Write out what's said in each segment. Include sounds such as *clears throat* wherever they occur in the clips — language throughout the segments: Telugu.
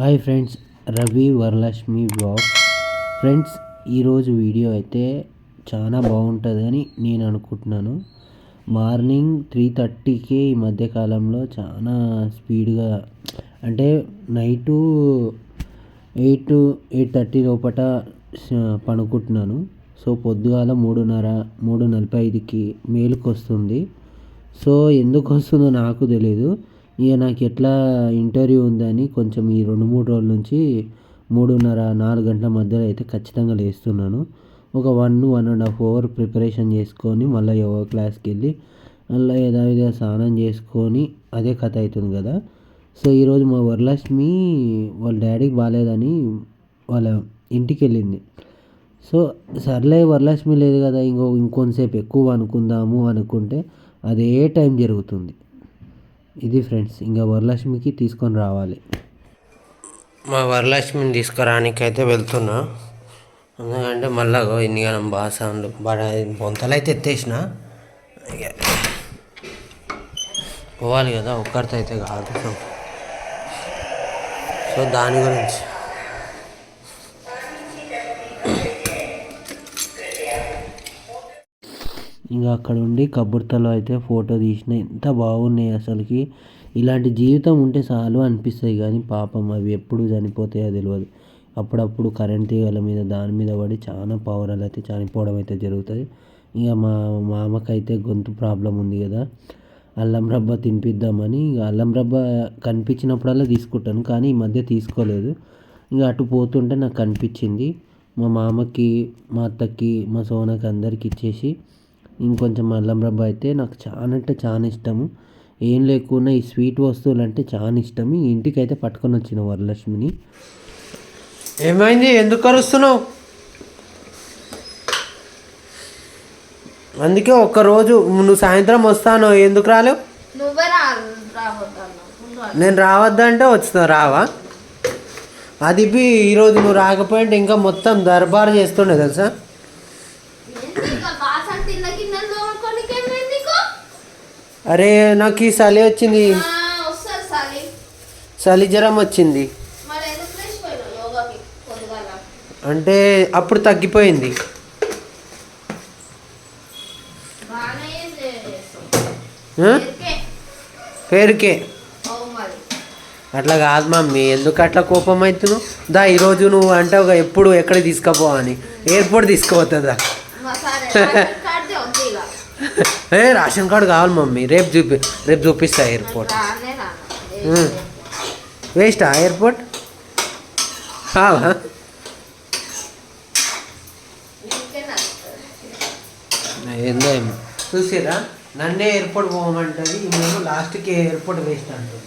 Hi friends Ravi Varalakshmi blog friends ఈరోజు వీడియో అయితే చాలా బాగుంటుందని నేను అనుకుంటున్నాను. మార్నింగ్ త్రీ థర్టీకి ఈ మధ్యకాలంలో చాలా స్పీడ్గా అంటే నైటు ఎయిట్ ఎయిట్ థర్టీ లోపల పనుకుంటున్నాను. సో పొద్దుగాల మూడున్నర మూడు నలభై ఐదుకి మేలుకు వస్తుంది సో ఎందుకు వస్తుందో నాకు తెలీదు. ఇక నాకు ఎట్లా ఇంటర్వ్యూ ఉందని కొంచెం ఈ రెండు మూడు రోజుల నుంచి మూడున్నర నాలుగు గంటల మధ్యలో అయితే ఖచ్చితంగా లేస్తున్నాను. ఒక one one and half hour preparation చేసుకొని మళ్ళీ యోగా క్లాస్కి వెళ్ళి మళ్ళీ యథావిధిగా స్నానం చేసుకొని అదే కథ అవుతుంది కదా. సో ఈరోజు మా వరలక్ష్మి వాళ్ళ డాడీకి బాగాలేదని వాళ్ళ ఇంటికి వెళ్ళింది. సో సర్లే వరలక్ష్మి లేదు కదా ఇంకో ఇంకొంతసేపు ఎక్కువ అనుకుందాము అనుకుంటే అదే టైం జరుగుతుంది. ఇది ఫ్రెండ్స్ ఇంకా వరలక్ష్మికి తీసుకొని రావాలి. మా వరలక్ష్మిని తీసుకురానికి అయితే వెళ్తున్నా. ఎందుకంటే మళ్ళా ఇన్ని కాలం బాసాన్లు బడ బొంతలు అయితే ఎత్తేసిన పోవాలి కదా ఒక్కరితో అయితే కాదు. సో దాని గురించి ఇంకా అక్కడ ఉండి కబుర్తలో అయితే ఫోటో తీసిన ఎంత బాగున్నాయి అసలుకి. ఇలాంటి జీవితం ఉంటే చాలు అనిపిస్తాయి కానీ పాపం అవి ఎప్పుడు చనిపోతాయో తెలియదు అప్పుడప్పుడు కరెంట్ తీగల మీద దాని మీద పడి చాలా పవరాలు అయితే చనిపోవడం అయితే జరుగుతుంది. ఇక మా మామకైతే గొంతు ప్రాబ్లం ఉంది కదా. అల్లం రబ్బ తినిపిద్దామని ఇక అల్లం రబ్బ కనిపించినప్పుడల్లా తీసుకుంటాను కానీ ఈ మధ్య తీసుకోలేదు. ఇంకా అటు పోతుంటే నాకు కనిపించింది. మా మామకి మా అత్తకి మా సోనకి అందరికి ఇచ్చేసి ఇంకొంచెం అల్లం రబ్బ అయితే నాకు చాలా అంటే చాలా ఇష్టము. ఏం లేకున్నా ఈ స్వీట్ వస్తువులు అంటే చాలా ఇష్టం ఇంటికి అయితే పట్టుకొని వచ్చిన వరలక్ష్మిని. ఏమైంది? ఎందుకు కరుస్తున్నావు అందుకే ఒక్కరోజు నువ్వు సాయంత్రం వస్తాను? ఎందుకు రాలేవు? నేను రావద్దంటే వచ్చినావు రావా? అది ఈరోజు నువ్వు రాకపోయింటే ఇంకా మొత్తం దర్బారు చేస్తుండే తెలుసా? అరే నాకు ఈ చలి వచ్చింది. చలి జ్వరం వచ్చింది. అంటే అప్పుడు తగ్గిపోయింది. పేరుకే. అట్లా కాదు మమ్మీ ఎందుకు అట్లా కోపం అవుతున్నావు? దా ఈరోజు నువ్వు అంటావు ఎప్పుడు ఎక్కడ తీసుకుపో అని. ఎయిర్పోర్ట్ తీసుకుపోతుందా మా సరే రేషన్ కార్డుదే ఉంది ఇక ఏ రేషన్ కార్డు కావాలి మమ్మీ. రేపు చూపి రేపు చూపిస్తా ఎయిర్పోర్ట్. వేస్టా ఎయిర్పోర్ట్? కావా? ఏందో ఏమో. చూసిరా నన్నే ఎయిర్పోర్ట్ పోమంటుంది మేము లాస్ట్కి ఎయిర్పోర్ట్ వేస్ట్ అంటుంది.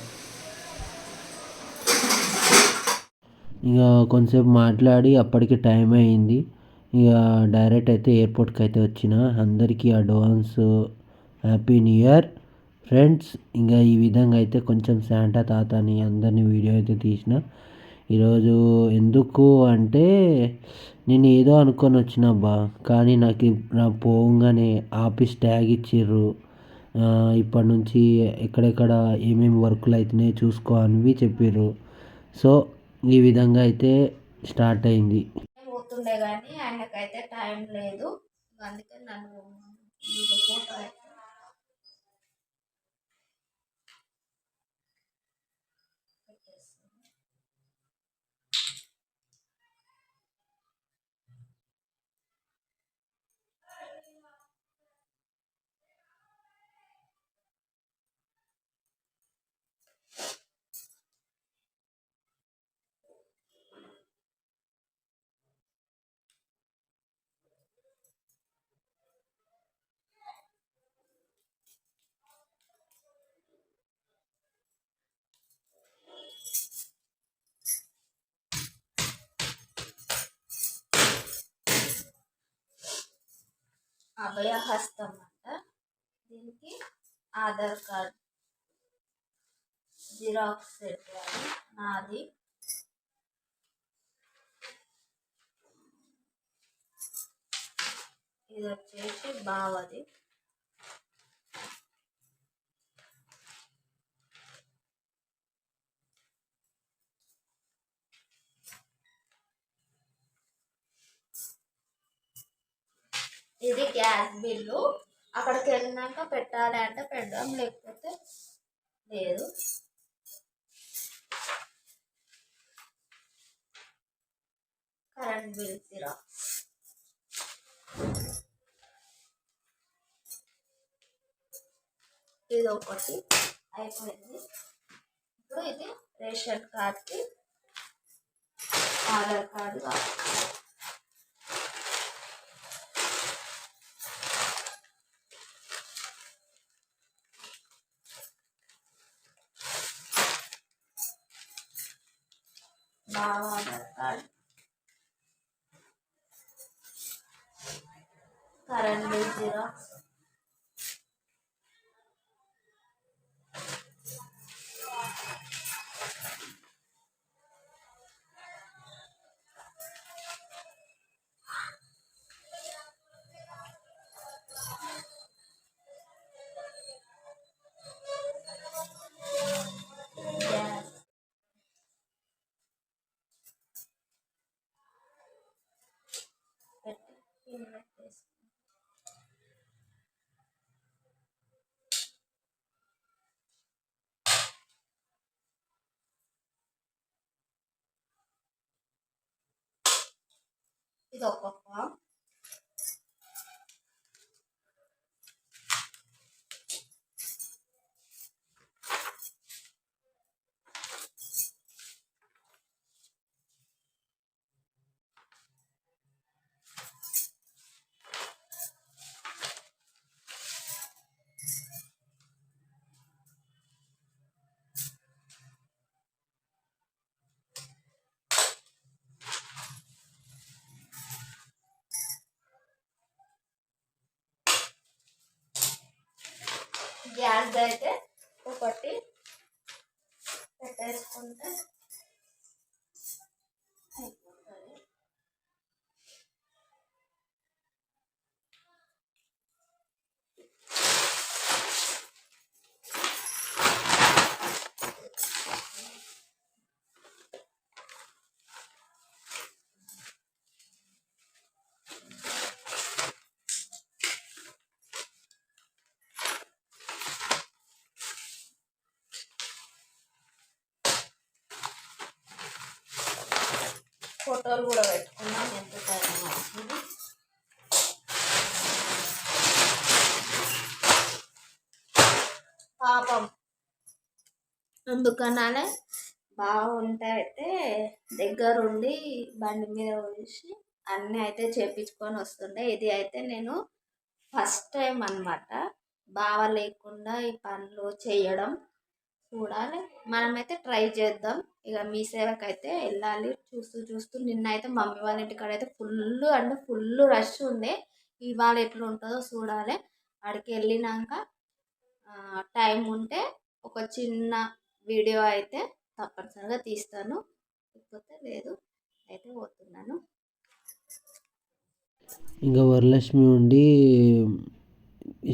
ఇక కొంతసేపు మాట్లాడి అప్పటికి టైం అయింది. ఇక డైరెక్ట్ అయితే ఎయిర్పోర్ట్కి అయితే వచ్చిన. అందరికీ advance happy new year. Friends ఇంకా ఈ విధంగా అయితే కొంచెం శాంటా తాతని అందరినీ వీడియో అయితే తీసిన. ఈరోజు ఎందుకు అంటే నేను ఏదో అనుకొని వచ్చిన అబ్బా. కానీ నాకు నా పోగానే ఆఫీస్ ట్యాగ్ ఇచ్చిర్రు. ఇప్పటి నుంచి ఎక్కడెక్కడ ఏమేమి వర్కులు అవుతున్నాయో చూసుకో అని చెప్పిర్రు. సో ఈ విధంగా అయితే స్టార్ట్ అయింది. ఉండే కానీ ఆయనకైతే టైం లేదు. అందుకే నన్ను ఫోటో అభయహస్తం అంట దీనికి ఆధార్ కార్డ్ జిరాక్స్ పెట్టాలి. నాది ఇది వచ్చేసి బావది. ఇది గ్యాస్ బిల్లు. అక్కడికి వెళ్ళినాక పెట్టాలి అంటే పెడదాం లేకపోతే లేదు. కరెంట్ బిల్ తీరా ఇది ఒకటి అయిపోయింది. ఇప్పుడు ఇది రేషన్ కార్డ్కి ఆధార్ కార్డు కావాలి. కరెంట్ బిల్ జిరాక్స్ 一道光。అయితే ఒకటి పెట్టేసుకుంటే ఫోటోలు కూడా పెట్టుకున్నాం. ఎంత టైం అవుతుంది పాపం. అందుకనాలే బాగుంటే అయితే దగ్గరుండి బండి మీద వేసి అన్నీ అయితే చేపించుకొని వస్తుండే. ఇది అయితే నేను ఫస్ట్ టైం అన్నమాట. బావ లేకుండా ఈ పనులు చేయడం. చూడాలి. మనమైతే ట్రై చేద్దాం. ఇక మీ సేవకైతే వెళ్ళాలి. చూస్తూ చూస్తూ నిన్న అయితే మమ్మీ వాళ్ళ ఇంటికాడ అయితే ఫుల్ అంటే ఫుల్ రష్ ఉంది ఇవాళ ఎట్లా ఉంటుందో చూడాలి. అక్కడికి వెళ్ళినాక టైం ఉంటే ఒక చిన్న వీడియో అయితే తప్పనిసరిగా తీస్తాను. లేకపోతే లేదు. అయితే పోతున్నాను. ఇంకా వరలక్ష్మి ఉండి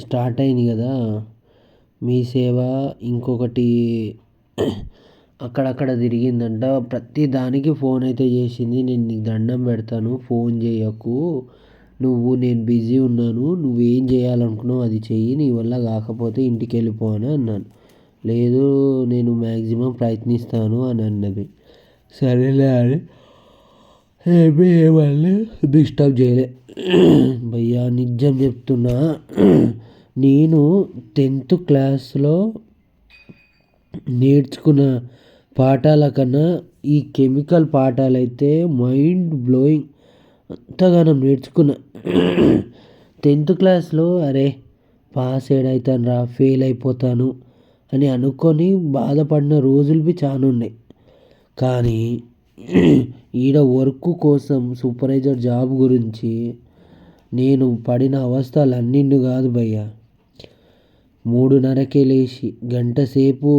స్టార్ట్ అయింది కదా. మీ సేవ ఇంకొకటి అక్కడక్కడ తిరిగిందంట. ప్రతి దానికి ఫోన్ అయితే చేసింది. నేను నీకు దండం పెడతాను. ఫోన్ చేయకు. నువ్వు నేను బిజీ ఉన్నాను. నువ్వు ఏం చేయాలనుకున్నావు అది చెయ్యి. నీ వల్ల కాకపోతే ఇంటికి వెళ్ళిపో అని అన్నాను. లేదు నేను మ్యాక్సిమం ప్రయత్నిస్తాను అని అన్నది. సరేలే అని ఏమీ ఏమని డిస్టర్బ్ చేయలే. భయ్యా నిజం చెప్తున్నా. నేను టెన్త్ క్లాస్లో నేర్చుకున్న పాఠాల కన్నా ఈ కెమికల్ పాఠాలు అయితే మైండ్ బ్లోయింగ్ అంతగానం నేర్చుకున్నా. టెన్త్ క్లాస్లో అరే పాస్ ఏడవుతాను రా ఫెయిల్ అయిపోతాను అని అనుకొని బాధపడిన రోజులు చాలా ఉన్నాయి. కానీ ఈడ వర్క్ కోసం సూపర్వైజర్ జాబ్ గురించి నేను పడిన అవస్థలు అన్నిండు కాదు భయ్యా. మూడున్నరకే లేచి గంట సేపు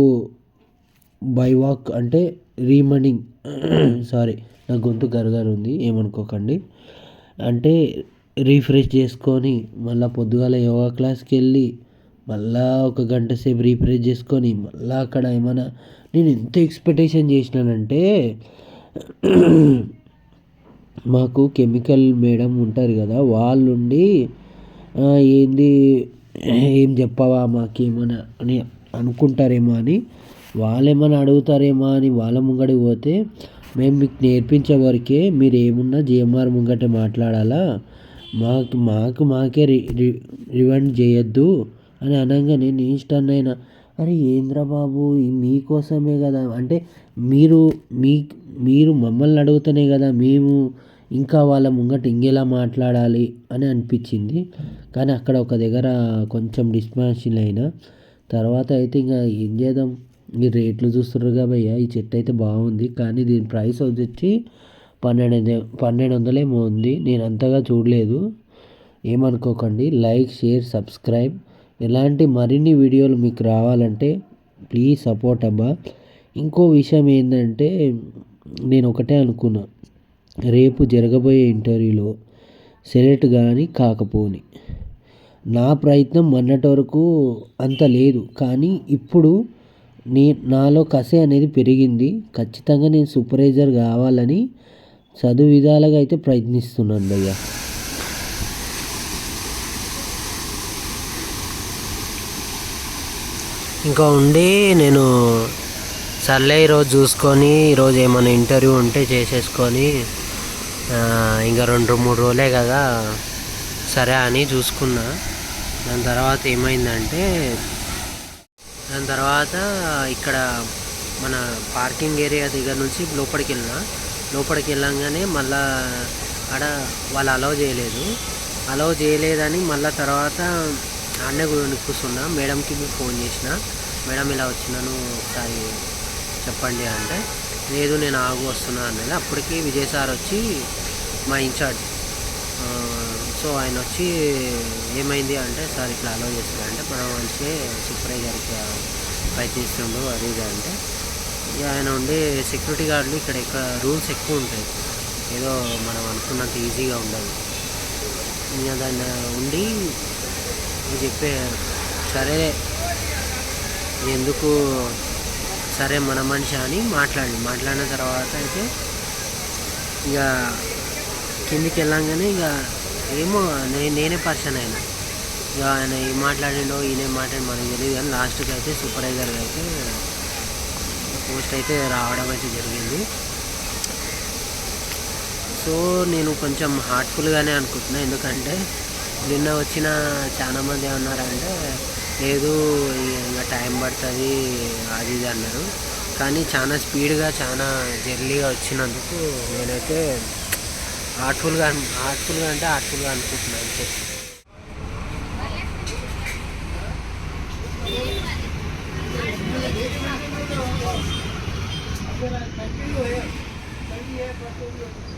బై వాక్ అంటే రీమనింగ్. *clears throat* సారీ నా గొంతు గరగర ఉంది ఏమనుకోకండి. అంటే రీఫ్రెష్ చేసుకొని మళ్ళీ పొద్దుగాల యోగా క్లాస్కి వెళ్ళి మళ్ళా ఒక గంట సేపు రీఫ్రెష్ చేసుకొని మళ్ళీ అక్కడ ఏమైనా నేను ఎంత ఎక్స్పెక్టేషన్ చేసినానంటే *clears throat* మాకు కెమికల్ మేడం ఉంటారు కదా వాళ్ళుండి ఏంది ఏం? చెప్పవా మాకేమైనా అని అనుకుంటారేమో అని వాళ్ళేమని అడుగుతారేమో అని వాళ్ళ ముంగడికి పోతే మేము మీకు నేర్పించే వరకే మీరు ఏమున్నా జిఎంఆర్ ముంగటే మాట్లాడాలా? మాకు మాకు మాకే రి రి రివైండ్ చేయొద్దు అని అనగానే నేను స్టన్ అయినా అరే ఏంద్రా బాబు మీకోసమే కదా? అంటే మీరు మీ మీరు మమ్మల్ని అడుగుతేనే కదా మేము ఇంకా వాళ్ళ ముంగట ఇంకెలా మాట్లాడాలి అని అనిపించింది. కానీ అక్కడ ఒక దగ్గర కొంచెం డిస్మాన్షన్ అయినా తర్వాత అయితే ఇంకా ఏం చేద్దాం? ఈ రేట్లు చూస్తుర్రుగా భయ్యా ఈ చెట్టు అయితే బాగుంది. కానీ దీని ప్రైస్ వచ్చి పన్నెండు పన్నెండు వందలేమో ఉంది. నేను అంతగా చూడలేదు. ఏమనుకోకండి లైక్ షేర్ సబ్స్క్రైబ్. ఇలాంటి మరిన్ని వీడియోలు మీకు రావాలంటే ప్లీజ్ సపోర్ట్ అబ్బా. ఇంకో విషయం ఏంటంటే నేను ఒకటే అనుకున్నా. రేపు జరగబోయే ఇంటర్వ్యూలో సెలెక్ట్ కానీ కాకపోని. నా ప్రయత్నం మొన్నటి వరకు అంత లేదు. కానీ ఇప్పుడు నే నాలో కసి అనేది పెరిగింది. ఖచ్చితంగా నేను సూపర్వైజర్ కావాలని చదువు విధాలుగా అయితే ప్రయత్నిస్తున్నాను భయ్య. ఇంకా ఉండి నేను సర్లే ఈరోజు చూసుకొని ఈరోజు ఏమైనా ఇంటర్వ్యూ ఉంటే చేసేసుకొని ఇంకా రెండు మూడు రోజులే కదా. సరే అని చూసుకున్నా. దాని తర్వాత ఏమైందంటే దాని తర్వాత ఇక్కడ మన పార్కింగ్ ఏరియా దగ్గర నుంచి లోపలికి వెళ్ళిన. లోపలికి వెళ్ళంగానే మళ్ళా ఆడ వాళ్ళు అలౌ చేయలేదు. అలౌ చేయలేదని మళ్ళా తర్వాత అన్న కూడా కూర్చున్నా. మేడంకి ఫోన్ చేసిన. మేడం ఇలా వచ్చినాను ఒకసారి చెప్పండి అంటే లేదు నేను ఆగు వస్తున్నా అన్నది. అప్పటికి విజయ్ సార్ వచ్చి మా ఇన్ఛార్జ్. సో ఆయన వచ్చి ఏమైంది అంటే సార్ ఇట్లా అలో చేస్తారు అంటే మనం మంచిగా సూపర్వైజర్కి ప్రయత్నిస్తుండ్రు అది ఇది అంటే. ఇక ఆయన ఉండే సెక్యూరిటీ గార్డులు ఇక్కడ ఎక్కువ రూల్స్ ఎక్కువ ఉంటాయి. ఏదో మనం అనుకున్నంత ఈజీగా ఉండదు. ఇంకా దాన్ని ఉండి చెప్పే సరే ఎందుకు సరే మన మనిషి అని మాట్లాడి మాట్లాడిన తర్వాత అయితే ఇక కిందికి వెళ్ళంగానే ఇక ఏమో నేను నేనే పర్సన్ అయినా. ఇక ఆయన ఏం మాట్లాడిండో ఈయన మాట్లాడి మనకు తెలియదు కానీ లాస్ట్కి అయితే సూపర్వైజర్ అయితే పోస్ట్ అయితే రావడం అయితే జరిగింది. సో నేను కొంచెం హార్ట్ఫుల్గానే అనుకుంటున్నాను ఎందుకంటే నిన్న వచ్చిన చాలామంది ఏమన్నారంటే లేదు ఇంకా టైం పడుతుంది అది ఇది అన్నారు కానీ చాలా స్పీడ్గా చాలా జర్లీగా వచ్చినందుకు నేనైతే హార్ట్ఫుల్గా హార్ట్ఫుల్గా అంటే హార్ట్ఫుల్గా అనుకుంటున్నాను అంతే you.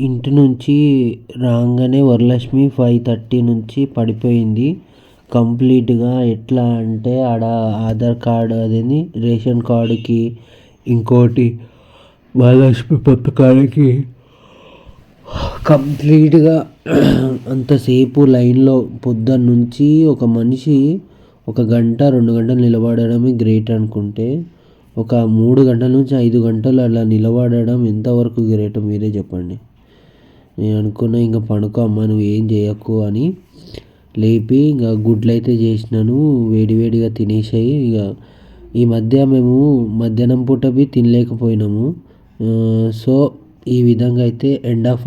ఇంటి నుంచి రాగానే వరలక్ష్మి ఫైవ్ థర్టీ నుంచి పడిపోయింది. కంప్లీట్గా ఎట్లా అంటే ఆడ ఆధార్ కార్డు అదేంది రేషన్ కార్డుకి ఇంకోటి వరలక్ష్మి పథకానికి కంప్లీట్గా అంతసేపు లైన్లో పొద్దున్న నుంచి ఒక మనిషి ఒక గంట రెండు గంటలు నిలబడడమే గ్రేట్ అనుకుంటే ఒక మూడు గంటల నుంచి ఐదు గంటలు అలా నిలబడడం ఎంతవరకు గ్రేట్ మీరే చెప్పండి. నేను అనుకున్న ఇంకా పడుకో అమ్మ నువ్వు ఏం చేయకు అని లేపి ఇంకా గుడ్లు అయితే చేసినాను వేడివేడిగా తినేసాయి. ఇక ఈ మధ్య మేము మధ్యాహ్నం పూట అవి తినలేకపోయినాము. సో ఈ విధంగా అయితే ఎండ్ ఆఫ్